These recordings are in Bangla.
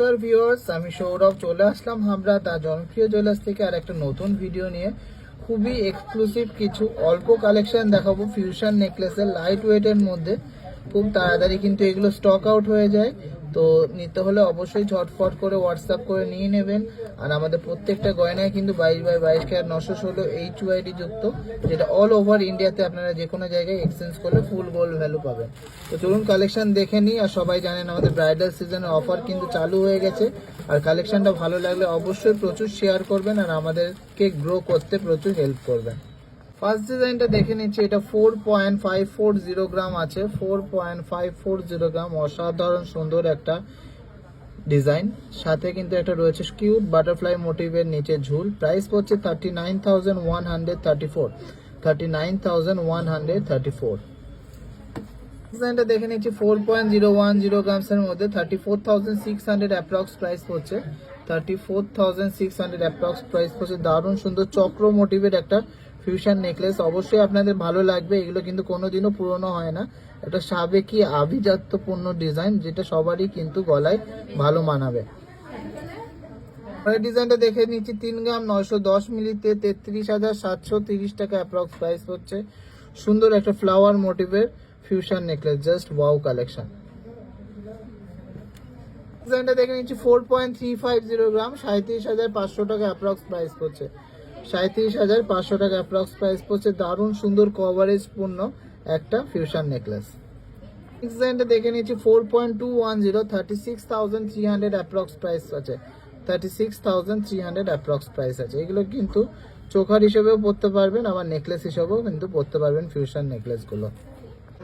নমস্কার ভিউয়ার্স আমি সৌরভ, চলে আসলাম আমরা দা জনপ্রিয় জুয়েলার্স থেকে আর একটা নতুন ভিডিও নিয়ে। খুবই এক্সক্লুসিভ কিছু অল্প কালেকশন দেখাবো ফিউশন নেকলেসের লাইট ওয়েটের মধ্যে। খুব তাড়াতাড়ি কিন্তু এগুলো স্টক আউট হয়ে যায়। তো নিতে হলে অবশ্যই ঝটফট করে হোয়াটসঅ্যাপ করে নিয়ে নেবেন। আর আমাদের প্রত্যেকটা গয়নায় কিন্তু বাইশ বাই বাইশ কে আর নশো ষোলো এইচ ওয়াইডি যুক্ত, যেটা অল ওভার ইন্ডিয়াতে আপনারা যে কোনো জায়গায় এক্সচেঞ্জ করলে ফুল গোল্ড ভ্যালু পাবেন। তো চলুন কালেকশন দেখে নিই, আর সবাই জানেন আমাদের ব্রাইডাল সিজনের অফার কিন্তু চালু হয়ে গেছে। আর কালেকশনটা ভালো লাগলে অবশ্যই প্রচুর শেয়ার করবেন, আর আমাদেরকে গ্রো করতে প্রচুর হেল্প করবেন। ফার্স্ট ডিজাইনটা দেখে নিচ্ছি, এটা four point five four zero gram আছে। Four point five four zero gram অসাধারণ সুন্দর একটা ডিজাইন সাথে কিন্তু একটা রয়েছে কিউট বাটারফ্লাই মোটিভের নিচে ঝুল। প্রাইস পড়ছে thirty nine thousand one hundred thirty four thirty nine thousand one hundred thirty four ডিজাইনটা দেখে নিচ্ছি four point zero one zero গ্রামসের মধ্যে। Thirty four thousand six hundred approx price পড়ছে। Thirty four thousand six hundred approx price পড়ছে। দারুণ সুন্দর চক্র মোটিভের একটা ফিউশন নেকলেস অবশ্যই আপনাদের ভালো লাগবে। এগুলো কিন্তু কোনোদিনও পুরনো হয় না। একটা সাবেকি আভিজাত্যপূর্ণ ডিজাইন যেটা সবারই কিন্তু গলায় ভালো মানাবে। ডিজাইনটা দেখে নিচ্ছি। তিন গ্রাম নয়শো দশ মিলিতে তেত্রিশ হাজার সাতশো তিরিশ টাকা অ্যাপ্রক্স প্রাইস হচ্ছে। সুন্দর একটা flower মোটিভের fusion necklace just wow collection ডিজাইনটা দেখে নিচ্ছি। Four point three five zero gram সাঁত্রিশ হাজার পাঁচশো টাকা অ্যাপ্রক্স প্রাইস পড়ছে সাঁত্রিশ হাজার পাঁচশো টাকা অ্যাপ্রক্স প্রাইস পড়ছে। দারুণ সুন্দর কভারেজ পূর্ণ একটা ফিউশন নেকলেস ডিজাইনটা দেখে নিচ্ছি four point two one zero thirty six thousand three hundred approx price আছে। Thirty six thousand three hundred approx price আছে। এগুলো কিন্তু চোখার হিসেবেও পড়তে পারবেন, আবার নেকলেস হিসেবেও কিন্তু পড়তে পারবেন ফিউশন নেকলেসগুলো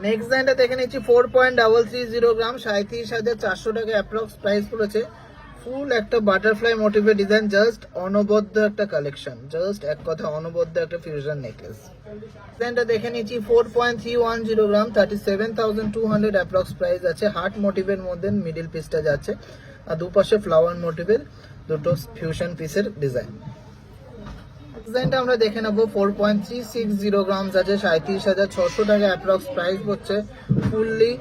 নেক্সট ডিজাইনটা দেখে নিচ্ছি four point double three zero gram সাঁত্রিশ হাজার চারশো টাকা অ্যাপ্রক্স প্রাইস পড়েছে। ফুল, একটা বাটারফ্লাই মোটিভের ডিজাইন জাস্ট অনবদ্য একটা কালেকশন জাস্ট এক কথা, অনবদ্য একটা ফিউশন নেকলেস ডিজাইনটা দেখে নিচ্ছি four point three one zero gram thirty seven thousand two hundred approx price আছে। হার্ট মোটিভের মধ্যে মিডিল পিসটা যাচ্ছে, আর দুপাশে ফ্লাওয়ার মোটিভের দুটো ফিউশন পিসের ডিজাইন ডিজাইনটা আমরা দেখে নেব four point three six zero grams আছে সাঁত্রিশ হাজার ছশো টাকা অ্যাপ্রক্স প্রাইস হচ্ছে ফুললি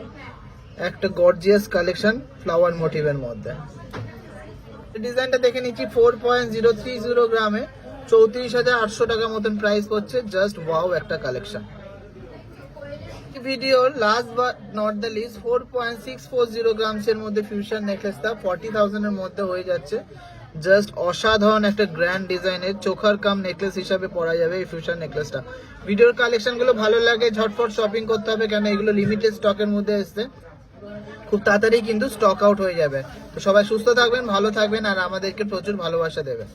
একটা গর্জিয়াস কালেকশন ফ্লাওয়ার মোটিভের মধ্যে। ডিজাইনটা দেখে নিচ্ছি four point zero three zero গ্রামে চৌত্রিশ হাজার আটশো টাকা মতন প্রাইস পড়ছে জাস্ট ওয়াও একটা collection video last but not the least four point six four zero grams এর মধ্যে ফিউশন নেকলেসটা ফর্টি থাউজেন্ডের মধ্যে হয়ে যাচ্ছে। জাস্ট অসাধারণ একটা গ্র্যান্ড ডিজাইনের চোখার কাম নেকলেস হিসাবে পরা যাবে এই ফিউশন নেকলেসটা ভিডিওর কালেকশনগুলো ভালো লাগে, ঝটফট শপিং করতে হবে কেন, এগুলো লিমিটেড স্টকের মধ্যে এসছে। খুব তাড়াতাড়ি কিন্তু স্টক আউট হয়ে যাবে। তো সবাই সুস্থ থাকবেন, ভালো থাকবেন, আর আমাদেরকে প্রচুর ভালোবাসা দেবেন।